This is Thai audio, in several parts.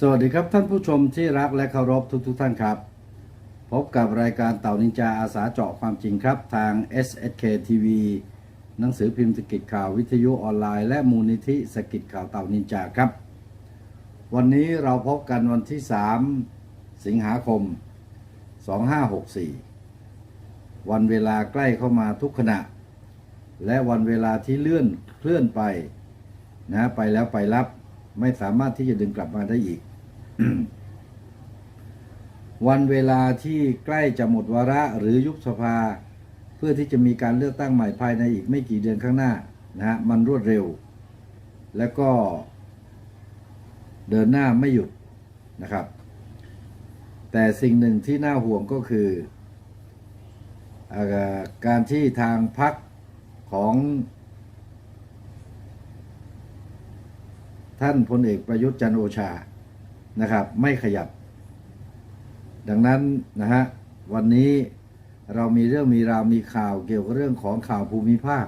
สวัสดีครับท่านผู้ชมที่รักและเคารพทุกทท่านครับ พบกับรายการเต่านินจาอาสาเจาะความจริงครับทาง SSK TV หนังสือพิมพ์สกิจข่าววิทยุออนไลน์และมูลนิธิสกิจข่าวเต่านินจาครับ วันนี้เราพบกันวันที่ 3 สิงหาคม 2564 วันเวลาใกล้เข้ามาทุกขณะ และวันเวลาที่เลื่อนเคลื่อนไปนะไปแล้วไปรับไม่สามารถที่จะดึงกลับมาได้อีก วันเวลาที่ใกล้จะหมดวาระหรือยุบสภา เพื่อที่จะมีการเลือกตั้งใหม่ภายในอีกไม่กี่เดือนข้างหน้านะฮะมันรวดเร็ว และก็เดินหน้าไม่หยุดนะครับ แต่สิ่งหนึ่งที่น่าห่วงก็คืออการที่ทางพักของ ท่านพลเอกประยุทธ์จันโอชา นะครับ ไม่ขยับ ดังนั้นนะฮะวันนี้เรามีเรื่องมีราวมีข่าวเกี่ยวกับเรื่องของข่าวภูมิภาค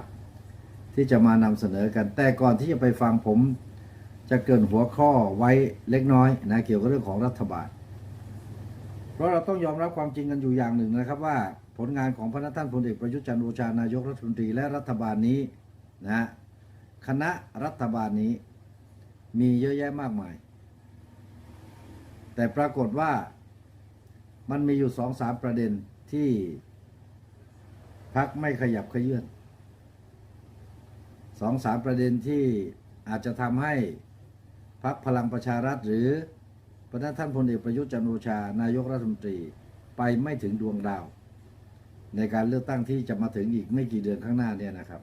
ที่จะมานำเสนอกันแต่ก่อนที่จะไปฟังผมจะเกินหัวข้อไว้เล็กน้อยนะเกี่ยวกับเรื่องของรัฐบาล เพราะเราต้องยอมรับความจริงกันอยู่อย่างหนึ่งนะครับว่าผลงานของพระนท่านพลเอกประยุทธ์จันทร์โอชานายกรัฐมนตรีและรัฐบาลนี้นะคณะรัฐบาลนี้มีเยอะแยะมากมาย แต่ปรากฏว่ามันมีอยู่สองสามประเด็นที่พักไม่ขยับขยื่นสองสามประเด็นที่อาจจะทำให้พักพลังประชารัฐหรือประธานท่านพลเอกประยุทธ์จันโอชานายกรัฐมนตรีไปไม่ถึงดวงดาว ในการเลือกตั้งที่จะมาถึงอีกไม่กี่เดือนข้างหน้าเนี่ยนะครับ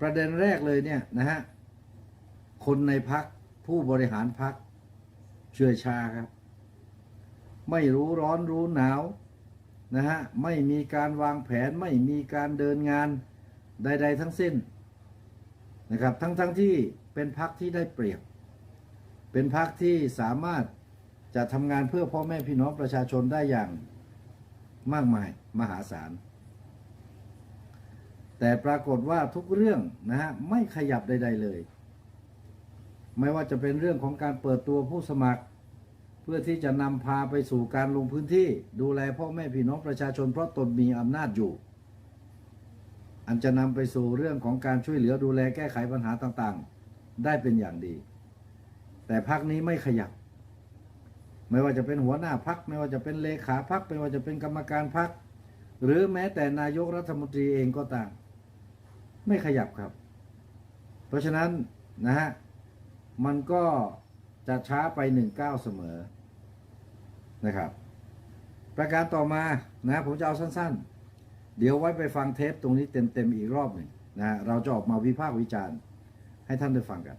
ประเด็นแรกเลยเนี่ยนะฮะคนในพัก ผู้บริหารพักเชื่อชาครับ ไม่รู้ร้อนรู้หนาวนะฮะไม่มีการวางแผนไม่มีการเดินงานใด ๆ ทั้งสิ้นนะครับทั้งๆทที่เป็นพักที่ได้เปรียบ เป็นพักที่สามารถจะทำงานเพื่อพ่อแม่พี่น้องประชาชนได้อย่างมากมายมหาศาล แต่ปรากฏว่าทุกเรื่องนะฮะไม่ขยับใด ๆ เลย ไม่ว่าจะเป็นเรื่องของการเปิดตัวผู้สมัคร เพื่อที่จะนำพาไปสู่การลงพื้นที่ ดูแลพ่อแม่พี่น้องประชาชนเพราะตนมีอำนาจอยู่ อันจะนำไปสู่เรื่องของการช่วยเหลือดูแลแก้ไขปัญหาต่างๆ ได้เป็นอย่างดี แต่พักนี้ไม่ขยับ ไม่ว่าจะเป็นหัวหน้าพัก ไม่ว่าจะเป็นเลขาพักไม่ว่าจะเป็นกรรมการพัก หรือแม้แต่นายกรัฐมนตรีเองก็ตาม ไม่ขยับครับ เพราะฉะนั้นนะฮะ มันก็จะช้าไปหนึ่งก้าเสมอนะครับ ประการต่อมานะผมจะเอาสั้นๆ เดี๋ยวไว้ไปฟังเทปตรงนี้เต็มๆอีกรอบหนึ่งนะฮะเราจะออกมาวิพากษ์วิจารณ์ให้ท่านได้ฟังกัน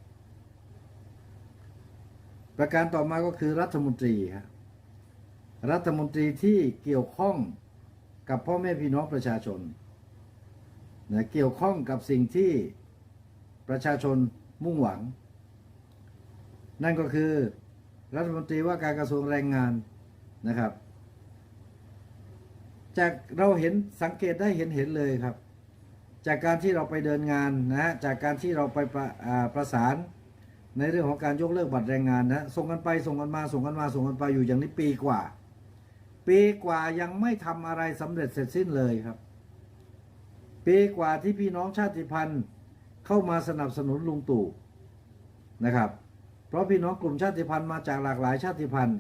ประการต่อมาก็คือรัฐมนตรีครับรัฐมนตรีที่เกี่ยวข้องกับพ่อแม่พี่น้องประชาชนนะเกี่ยวข้องกับสิ่งที่ประชาชนมุ่งหวัง นั่นก็คือรัฐมนตรีว่าการกระทรวงแรงงานนะครับ จากเราเห็นสังเกตได้เห็นเห็นเลยครับ จากการที่เราไปเดินงานนะจากการที่เราไปประประสานในเรื่องของการยกเลิกบัตรแรงงานนะส่งกันไปส่งกันมาส่งกันมาส่งกันไปอยู่อย่างนี้ปีกว่า ปีกว่ายังไม่ทำอะไรสำเร็จเสร็จสิ้นเลยครับ ปีกว่าที่พี่น้องชาติพันธุ์เข้ามาสนับสนุนลุงตู่นะครับ ราะพี่น้องกลุ่มชาติพันธุ์มาจากหลากหลายชาติพันธุ์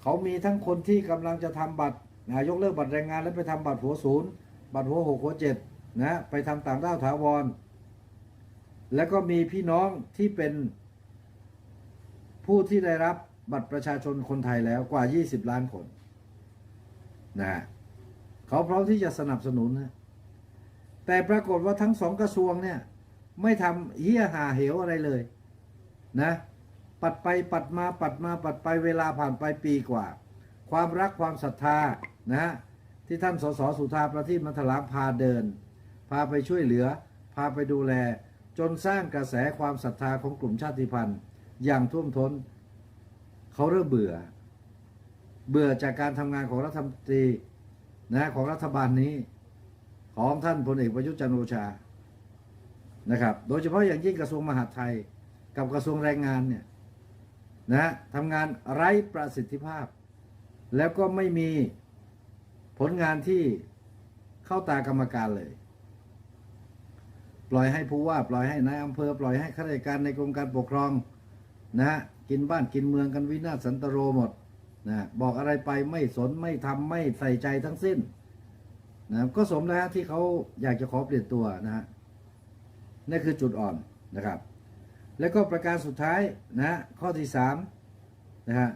เขามีทั้งคนที่กำลังจะทำบัตรนะยกเลิกบัตรแรงงานแล้วไปทำบัตรหัวศูนย์บัตรหัวหกหัวเจ็ดนะไปทำต่างด้าวถาวร แล้วก็มีพี่น้องที่เป็นผู้ที่ได้รับบัตรประชาชนคนไทยแล้วกว่า 20 ล้านคนนะเขาพร้อมที่จะสนับสนุนนะแต่ปรากฏว่าทั้งสองกระทรวงเนี่ย ไม่ทำเหี้ยหาเหวอะไรเลย นะ ปัดไปปัดมาปัดมาปัดไปเวลาผ่านไปปีกว่า ความรักความศรัทธานะที่ท่านสสสุธาประทีปมัทลางพาเดิน พาไปช่วยเหลือ พาไปดูแล จนสร้างกระแสความศรัทธาของกลุ่มชาติพันธุ์ อย่างท่วมท้น เขาเริ่มเบื่อ เบื่อจากการทำงานของรัฐมนตรีนะของรัฐบาลนี้ ของท่านพลเอกประยุทธ์จันทร์โอชานะครับ โดยเฉพาะอย่างยิ่งกระทรวงมหาดไทย กับกระทรวงแรงงานเนี่ย นะทำงานไร้ประสิทธิภาพ แล้วก็ไม่มีผลงานที่เข้าตากรรมการเลย ปล่อยให้ผู้ว่าปล่อยให้นายอำเภอ ปล่อยให้ข้าราชการในกรมการปกครอง นะฮะกินบ้านกินเมืองกันวินาศสันตโรหมดนะบอกอะไรไปไม่สนไม่ทำไม่ใส่ใจทั้งสิ้นนะก็สมแล้วที่เขาอยากจะขอเปลี่ยนตัวนะฮะนั่คือจุดอ่อนนะครับ แล้วก็ประการสุดท้ายนะข้อที่สามนะฮะ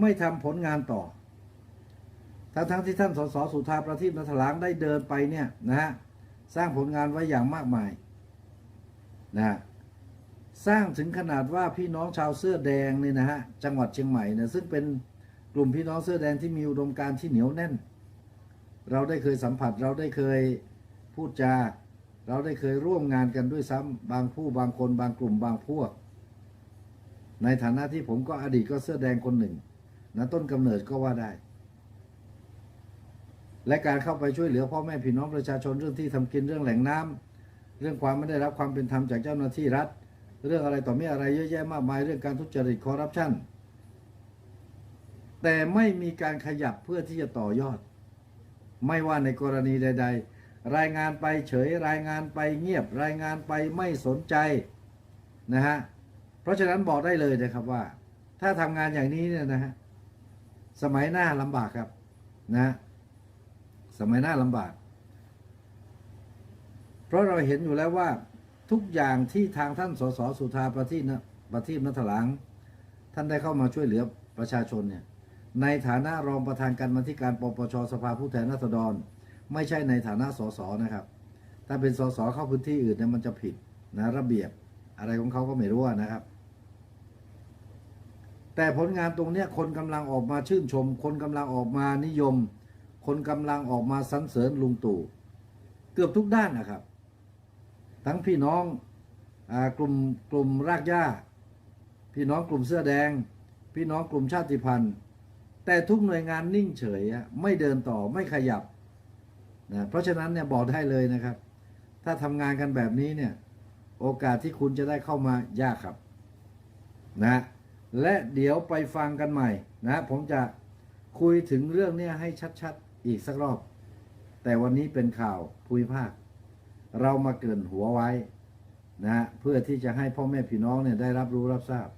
ไม่ทำผลงานต่อ ทั้งทั้งที่ท่านสสสุธาประทีปนัทหลางได้เดินไปเนี่ยนะฮะสร้างผลงานไว้อย่างมากมายนะฮะสร้างถึงขนาดว่าพี่น้องชาวเสื้อแดงเนี่ยนะฮะจังหวัดเชียงใหม่เนี่ยซึ่งเป็นกลุ่มพี่น้องเสื้อแดงที่มีอุดมการณ์ที่เหนียวแน่น เราได้เคยสัมผัสเราได้เคยพูดจา เราได้เคยร่วมงานกันด้วยซ้ำบางผู้บางคนบางกลุ่มบางพวก ในฐานะที่ผมก็อดีตก็เสื้อแดงคนหนึ่งนะต้นกำเนิดก็ว่าได้ และการเข้าไปช่วยเหลือพ่อแม่พี่น้องประชาชนเรื่องที่ทำกินเรื่องแหล่งน้ำเรื่องความไม่ได้รับความเป็นธรรมจากเจ้าหน้าที่รัฐ เรื่องอะไรต่อมีอะไรเยอะแยะมากมายเรื่องการทุจริตคอร์รัปชันแต่ไม่มีการขยับเพื่อที่จะต่อยอด ไม่ว่าในกรณีใด ๆ รายงานไปเฉยรายงานไปเงียบรายงานไปไม่สนใจนะฮะเพราะฉะนั้นบอกได้เลยนะครับว่า ถ้าทำงานอย่างนี้เนี่ยนะฮะสมัยหน้าลำบากครับนะสมัยหน้าลำบาก เพราะเราเห็นอยู่แล้วว่าทุกอย่างที่ทางท่านสสสุธาประทีปนะประทีปนัทหลัง ท่านได้เข้ามาช่วยเหลือประชาชนเนี่ยในฐานะรองประธานการมาธิการปปชสภาผู้แทนราษฎร ไม่ใช่ในฐานะสสนะครับ ถ้าเป็นสสเข้าพื้นที่อื่นเนี่ยมันจะผิดนะระเบียบอะไรของเขาก็ไม่รู้นะครับ แต่ผลงานตรงเนี้ยคนกำลังออกมาชื่นชม คนกำลังออกมานิยม คนกำลังออกมาสรรเสริญลุงตู่เกือบทุกด้านนะครับ ทั้งพี่น้องอกลุ่มกลุ่มรากหญ้า พี่น้องกลุ่มเสื้อแดง พี่น้องกลุ่มชาติพันธุ์ แต่ทุกหน่วยงานนิ่งเฉยไม่เดินต่อไม่ขยับ นะเพราะฉะนั้นเนี่ยบอกได้เลยนะครับ ถ้าทำงานกันแบบนี้เนี่ยโอกาสที่คุณจะได้เข้ามายากครับนะและเดี๋ยวไปฟังกันใหม่นะ ผมจะคุยถึงเรื่องเนี้ให้ชัดๆ อีกสักรอบ แต่วันนี้เป็นข่าวภูมิภาค เรามาเกินหัวไว้นะเพื่อที่จะให้พ่อแม่พี่น้องเนี่ยได้รับรู้รับทราบ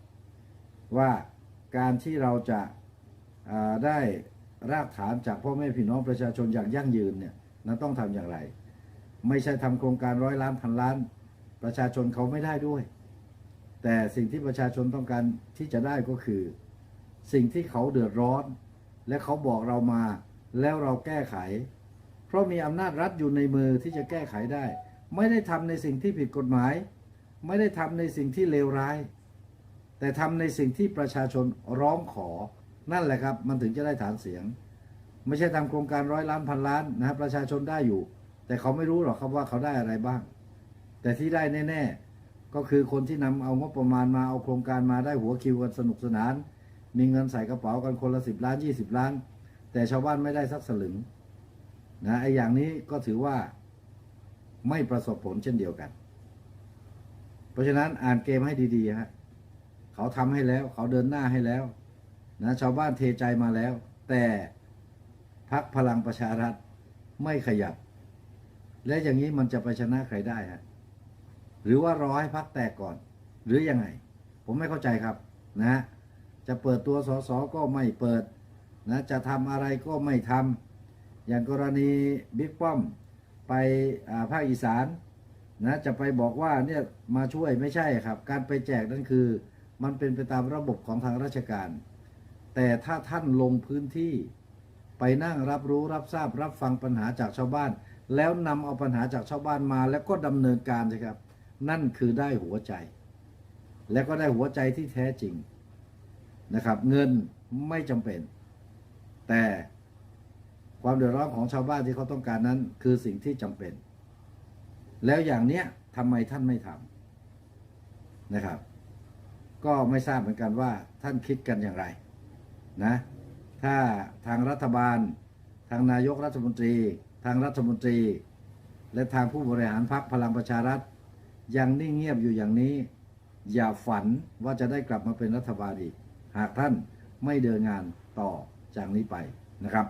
ว่าการที่เราจะาได้รากฐานจากพ่อแม่พี่น้องประชาชนอย่างยั่งยืนเนี่ย นั้นต้องทำอย่างไร ไม่ใช่ทำโครงการร้อยล้านพันล้าน ประชาชนเขาไม่ได้ด้วย แต่สิ่งที่ประชาชนต้องการที่จะได้ก็คือ สิ่งที่เขาเดือดร้อน และเขาบอกเรามา แล้วเราแก้ไข เพราะมีอำนาจรัฐอยู่ในมือที่จะแก้ไขได้ ไม่ได้ทำในสิ่งที่ผิดกฎหมาย ไม่ได้ทำในสิ่งที่เลวร้าย แต่ทำในสิ่งที่ประชาชนร้องขอนั่นแหละครับ มันถึงจะได้ฐานเสียง ไม่ใช่ทำโครงการร้อยล้านพันล้านนะครับประชาชนได้อยู่ แต่เขาไม่รู้หรอกครับว่าเขาได้อะไรบ้าง แต่ที่ได้แน่ ๆ ก็คือคนที่นำเอางบประมาณมาเอาโครงการมาได้หัวคิวกันสนุกสนาน มีเงินใส่กระเป๋ากันคนละสิบล้านยี่สิบล้าน แต่ชาวบ้านไม่ได้สักสลึงนะไอ้อย่างนี้ก็ถือว่าไม่ประสบผลเช่นเดียวกัน เพราะฉะนั้นอ่านเกมให้ดีๆฮะเขาทำให้แล้ว เขาเดินหน้าให้แล้วนะชาวบ้านเทใจมาแล้ว แต่ พักพลังประชารัฐไม่ขยับ และอย่างนี้มันจะไปชนะใครได้ฮะหรือว่ารอให้พักแตกก่อน หรือยังไง ผมไม่เข้าใจครับนะ จะเปิดตัวสสก็ไม่เปิดนะจะทำอะไรก็ไม่ทำอย่างกรณีบิ๊กป้อมไปภาคอีสานนะจะไปบอกว่าเนี่ยมาช่วยไม่ใช่ครับ การไปแจกนั่นคือ มันเป็นไปตามระบบของทางราชการ แต่ถ้าท่านลงพื้นที่ ไปนั่งรับรู้รับทราบรับฟังปัญหาจากชาวบ้าน แล้วนำเอาปัญหาจากชาวบ้านมา แล้วก็ดำเนินการสิครับ นั่นคือได้หัวใจ และก็ได้หัวใจที่แท้จริงนะครับ เงินไม่จำเป็น แต่ความเดือดร้อนของชาวบ้านที่เขาต้องการนั้น คือสิ่งที่จำเป็น แล้วอย่างเนี้ยทำไมท่านไม่ทำนะครับ ก็ไม่ทราบเหมือนกันว่าท่านคิดกันอย่างไรนะ ถ้าทางรัฐบาล ทางนายกรัฐมนตรี ทางรัฐมนตรี และทางผู้บริหารพรรคพลังประชารัฐ ยังนิ่งเงียบอยู่อย่างนี้ อย่าฝันว่าจะได้กลับมาเป็นรัฐบาลอีก หากท่านไม่เดินงานต่อจากนี้ไปนะครับ